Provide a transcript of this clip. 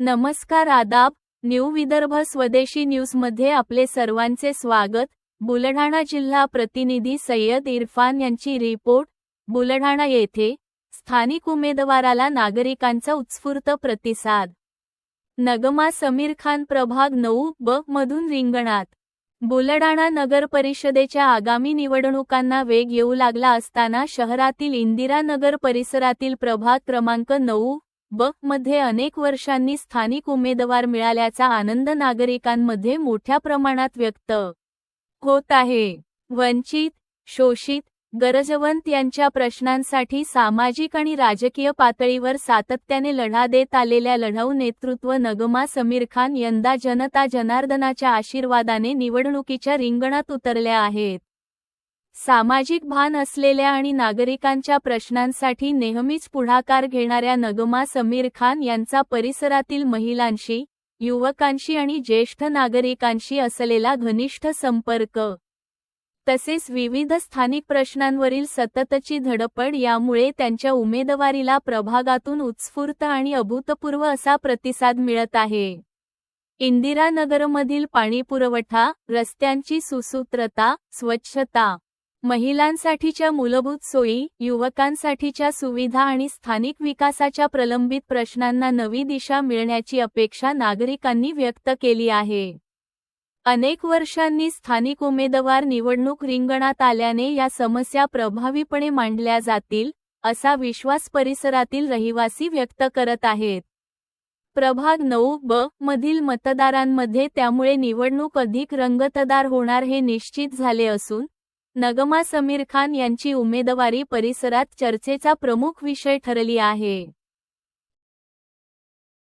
नमस्कार आदाब न्यू विदर्भ स्वदेशी न्यूजमध्ये आपले सर्वांचे स्वागत. बुलढाणा जिल्हा प्रतिनिधी सय्यद इरफान यांची रिपोर्ट. बुलढाणा येथे स्थानिक उमेदवाराला नागरिकांचा उत्स्फूर्त प्रतिसाद. नगमा समीर खान प्रभाग नऊ ब मधून रिंगणात. बुलढाणा नगर परिषदेच्या आगामी निवडणुकांना वेग येऊ लागला असताना शहरातील इंदिरा नगर परिसरातील प्रभाग क्रमांक नऊ ब मध्ये अनेक वर्षांनी स्थानिक उमेदवार मिळाल्याचा आनंद नागरिकांमध्ये मोठ्या प्रमाणात व्यक्त होत आहे. वंचित शोषित गरजवंत यांच्या प्रश्नांसाठी सामाजिक आणि राजकीय पातळीवर सातत्याने लढा देत आलेल्या लढाऊ नेतृत्व नगमा समीर खान यंदा जनता जनार्दनाच्या आशीर्वादाने निवडणुकीच्या रिंगणात उतरल्या आहेत. सामाजिक भान असलेल्या आणि नागरिकांच्या प्रश्नांसाठी नेहमीच पुढाकार घेणाऱ्या नगमा समीर खान यांचा परिसरातील महिलांशी युवकांशी आणि ज्येष्ठ नागरिकांशी असलेला घनिष्ठ संपर्क तसेच विविध स्थानिक प्रश्नांवरील सततची धडपड यामुळे त्यांच्या उमेदवारीला प्रभागातून उत्स्फूर्त आणि अभूतपूर्व असा प्रतिसाद मिळत आहे. इंदिरानगरमधील पाणीपुरवठा रस्त्यांची सुसूत्रता स्वच्छता महिलांसाठीच्या मूलभूत सोयी युवकांसाठीच्या सुविधा आणि स्थानिक विकासाच्या प्रलंबित प्रश्नांना नवी दिशा मिळण्याची अपेक्षा नागरिकांनी व्यक्त केली आहे. अनेक वर्षांनी स्थानिक उमेदवार निवडणूक रिंगणात आल्याने या समस्या प्रभावीपणे मांडल्या जातील असा विश्वास परिसरातील रहिवासी व्यक्त करत आहेत. प्रभाग नऊ ब मधील मतदारांमध्ये त्यामुळे निवडणूक अधिक रंगतदार होणार हे निश्चित झाले असून नगमा समीर खान यांची उमेदवारी परिसरात चर्चेचा प्रमुख विषय ठरली आहे.